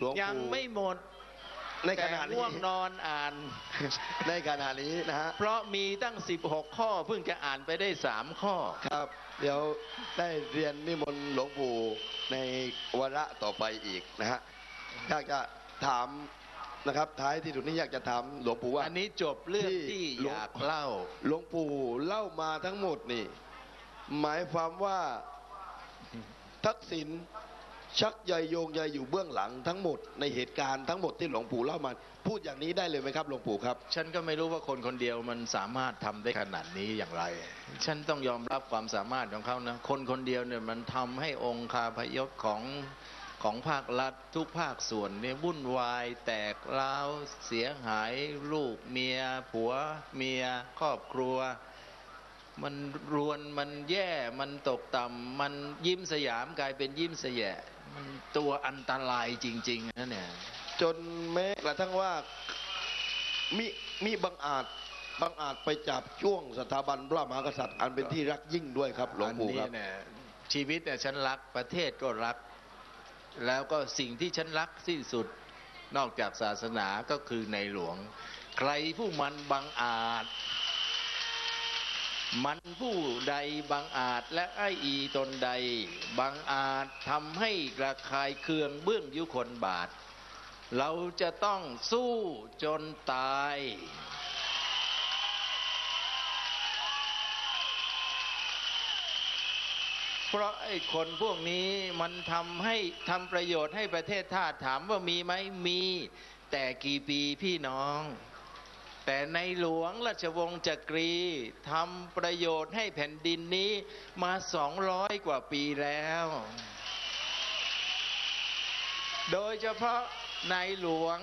หลวงยังปู่ไม่หมดในขแต่ณะนี้ง่วงนอนอ่าน ในขณะนี้นะฮะเพราะมีตั้ง 16 ข้อเพิ่งจะอ่านไปได้ 3 ข้อ ครับ เดี๋ยวได้เรียนนิมนต์หลวงปู่ในวาระต่อไปอีกนะฮะอยากจะถามนะครับ ท้ายที่สุดนี้อยากจะถามหลวงปู่ว่า อันนี้จบเรื่องที่ที่หลอวงยากเล่า หลวงปู่เล่ามาทั้งหมดนี่ หมายความว่าทักษิณ ชักใยโยงใยอยู่เบื้องหลังทั้งหมดในเหตุการณ์ทั้งหมดที่หลวงปู่เล่ามาพูดอย่างนี้ได้เลยไหมครับหลวงปู่ครับ ฉันก็ไม่รู้ว่าคนคนเดียวมันสามารถทำได้ขนาดนี้อย่างไร ฉันต้องยอมรับความสามารถของเขานะคนคนเดียวเนี่ยมันทำให้องค์คาพยพของของภาครัฐทุกภาคส่วนเนี่ยวุ่นวายแตกร้าวเสียหายลูกเมีย ผัวเมีย ครอบครัว มันรวนมันแย่มันตกต่ำมันยิ้มสยามกลายเป็นยิ้มสยะ มันตัวอันตรายจริง ๆนะเนี่ย จนแม้กระทั่งว่ามีมีบังอาจบังอาจไปจับช่วงสถาบันพระมหากษัตริย์ อันเป็นที่รักยิ่งด้วยครับ หลวงปู่ครับอันนี้เนี่ยชีวิตเนี่ยฉันรักประเทศก็รัก แล้วก็สิ่งที่ฉันรักที่สุดนอกจากศาสนาก็คือในหลวง ใครผู้มันบังอาจ มันผู้ใดบังอาจและไออีตนใด บังอาจทำให้กระคายเคืองเบื้องยุคนบาท เราจะต้องสู้จนตาย เพราะไอ้คนพวกนี้มันทำให้ทำประโยชน์ให้ประเทศชาติถามว่ามีไหมมี แต่กี่ปีพี่น้อง แต่ในหลวงราชวงศ์จักรีทำประโยชน์ให้แผ่นดินนี้มาสองร้อยกว่าปีแล้ว โดยเฉพาะในหลวง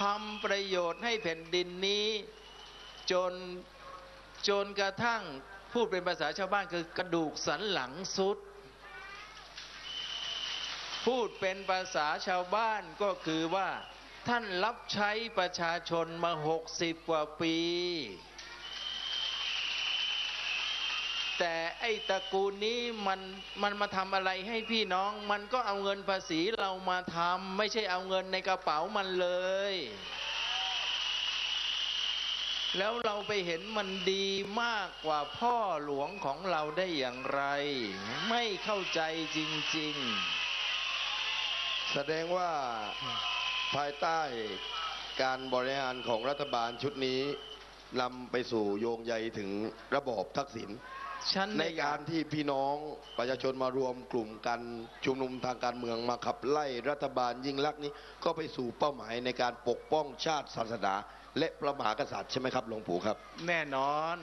ทำประโยชน์ให้แผ่นดินนี้ จนจนกระทั่งพูดเป็นภาษาชาวบ้านคือกระดูกสันหลังสุด พูดเป็นภาษาชาวบ้านก็คือว่า ท่านรับใช้ประชาชนมาหกสิบกว่าปี แต่ไอ้ตระกูลนี้มันมันมาทำอะไรให้พี่น้อง มันก็เอาเงินภาษีเรามาทำไม่ใช่เอาเงินในกระเป๋ามันเลย แล้วเราไปเห็นมันดีมากกว่าพ่อหลวงของเราได้อย่างไร ไม่เข้าใจจริง ๆ แสดงว่า ภายใต้การบริหารของรัฐบาลชุดนี้นำไปสู่โยงใยถึงระบอบทักษิณๆฉันในไม่อยการที่พี่น้องประชาชนมารวมกลุ่มกันชุมนุมทางการเมืองมาขับไล่รัฐบาลยิ่งลักษณ์นี้ก็ไปสู่เป้าหมายในการปกป้องชาติศาสนา และพระมหากษัตริย์ใช่ไหมครับหลวงปู่ครับ แน่นอน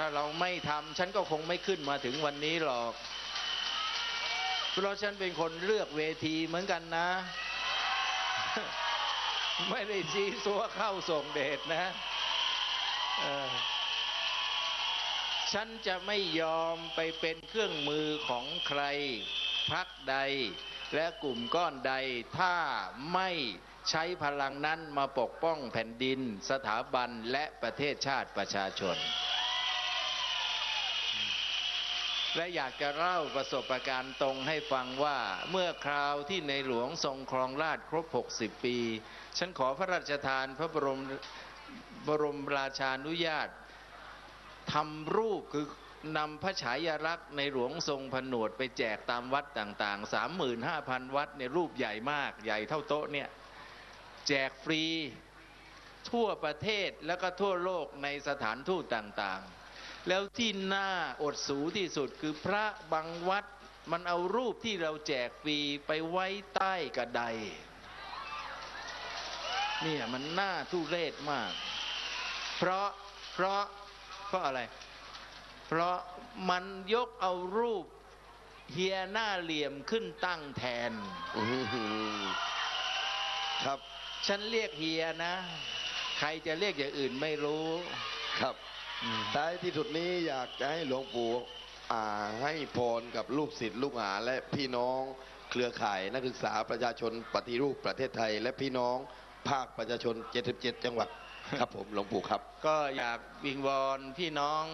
ถ้าเราไม่ทำฉันก็คงไม่ขึ้นมาถึงวันนี้หรอก เพราะฉันเป็นคนเลือกเวทีเหมือนกันนะ ไม่ได้ซีซัวเข้าส่งเดชนะฉันจะไม่ยอมไปเป็นเครื่องมือของใครพักใด และกลุ่มก้อนใดถ้าไม่ใช้พลังนั้นมาปกป้องแผ่นดิน สถาบันและประเทศชาติประชาชน และอยากจะเล่าประสบการณ์ตรงให้ฟังว่าเมื่อคราวที่ในหลวงทรงครองราชครบ 60 ปี ฉันขอพระราชทานพระบรมบรมราชานุญาตทำรูปคือนำพระฉายาลักษณ์ในหลวงทรงผนวดไปแจกตามวัดต่างๆ 35,000 วัดในรูปใหญ่มากใหญ่เท่าโต๊ะเนี่ย แจกฟรีทั่วประเทศแล้วก็ทั่วโลกในสถานทูตต่างๆ แล้วที่น่าอดสูที่สุดคือพระบางวัด มันเอารูปที่เราแจกฟรีไปไว้ใต้กระไดเนี่ยมันน่าทุเรศมาก เพราะเพราะเพราะอะไร เพราะมันยกเอารูปเฮียหน้าเหลี่ยมขึ้นตั้งแทนอื้อหือครับ ฉันเรียกเฮียนะ ใครจะเรียกอย่างอื่นไม่รู้ ครับ ท้ายที่สุดนี้อยากจะให้หลวงปู่อ่าให้พรกับลูกศิษย์ลูกหาและพี่น้องเครือข่ายนักศึกษาประชาชนปฏิรูปประเทศไทย และพี่น้องภาคประชาชน 77 จังหวัดครับผมหลวงปู่ครับ ก็อยากวิงวอนพี่น้อง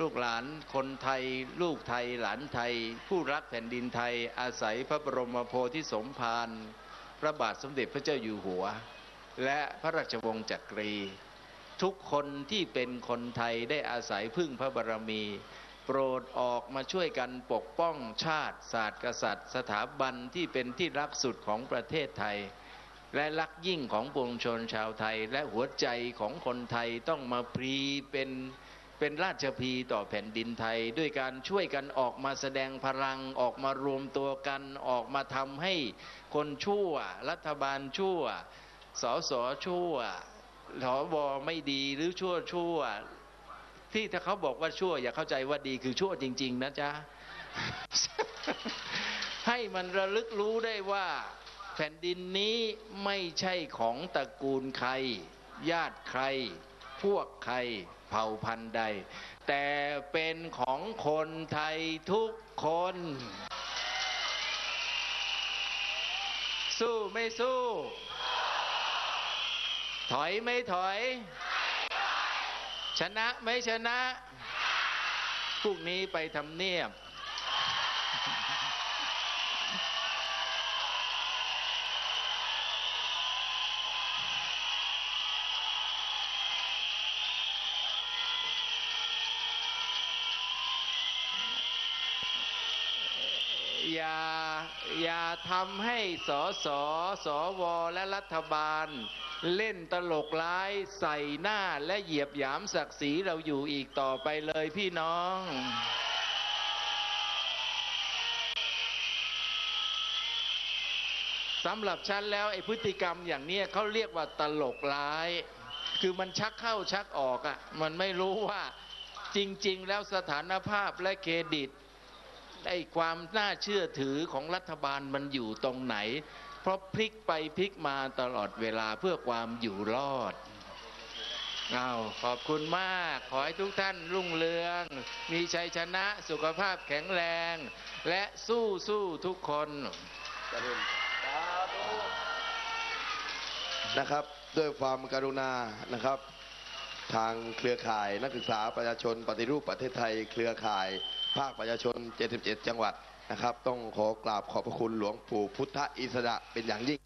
ลูกหลานคนไทย ลูกไทยหลานไทย ผู้รักแผ่นดินไทย อาศัยพระบรมโพธิสมภารพระบาทสมเด็จพระเจ้าอยู่หัว และพระราชวงศ์จักรี ทุกคนที่เป็นคนไทยได้อาศัยพึ่งพระบารมี โปรดออกมาช่วยกันปกป้องชาติ ศาสตร์กษัตริย์ สถาบันที่เป็นที่รักสุดของประเทศไทย และรักยิ่งของปวงชนชาวไทย และหัวใจของคนไทยต้องมาพรีเป็นเป็นราชพีต่อแผ่นดินไทย ด้วยการช่วยกันออกมาแสดงพลังออกมารวมตัวกันออกมาทำให้คนชั่ว รัฐบาลชั่วสสชั่ว สวไม่ดีหรือชั่วชั่วที่ถ้าเขาบอกว่าชั่ว อย่าเข้าใจว่าดีคือชั่วจริง ๆ นะจ๊ะ ให้มันระลึกรู้ได้ว่า แผ่นดินนี้ไม่ใช่ของตระกูลใคร ญาติใคร พวกใครเผ่าพันธุ์ใด แต่เป็นของคนไทยทุกคน สู้ไม่สู้ ถอยไม่ถอย ชนะไม่ชนะพรุ่งนี้ไปทำเนียบ อย่า อย่าทำให้สสสวและรัฐบาล เล่นตลกร้ายใส่หน้าและเหยียบหยามศักดิ์ศรีเราอยู่อีกต่อไปเลยพี่น้องสำหรับฉันแล้วไอ้พฤติกรรมอย่างนี้เขาเรียกว่าตลกร้าย คือมันชักเข้าชักออกอะ่ะ มันไม่รู้ว่าจริง ๆ แล้วสถานภาพและเครดิต ไอ้ความน่าเชื่อถือของรัฐบาลมันอยู่ตรงไหน เพราะพลิกไปพลิกมาตลอดเวลาเพื่อความอยู่รอดเอาขอบคุณมาก ขอให้ทุกท่านรุ่งเรือง มีชัยชนะสุขภาพแข็งแรง และสู้สู้ทุกคนนะครับ ด้วยความกรุณานะครับ ทางเครือข่ายนักศึกษาประชาชนปฏิรูปประเทศไทยเครือข่าย ภาคประชาชน 77 จังหวัดนะครับ ต้องขอกราบขอบพระคุณหลวงปู่พุทธอิสระเป็นอย่างยิ่ง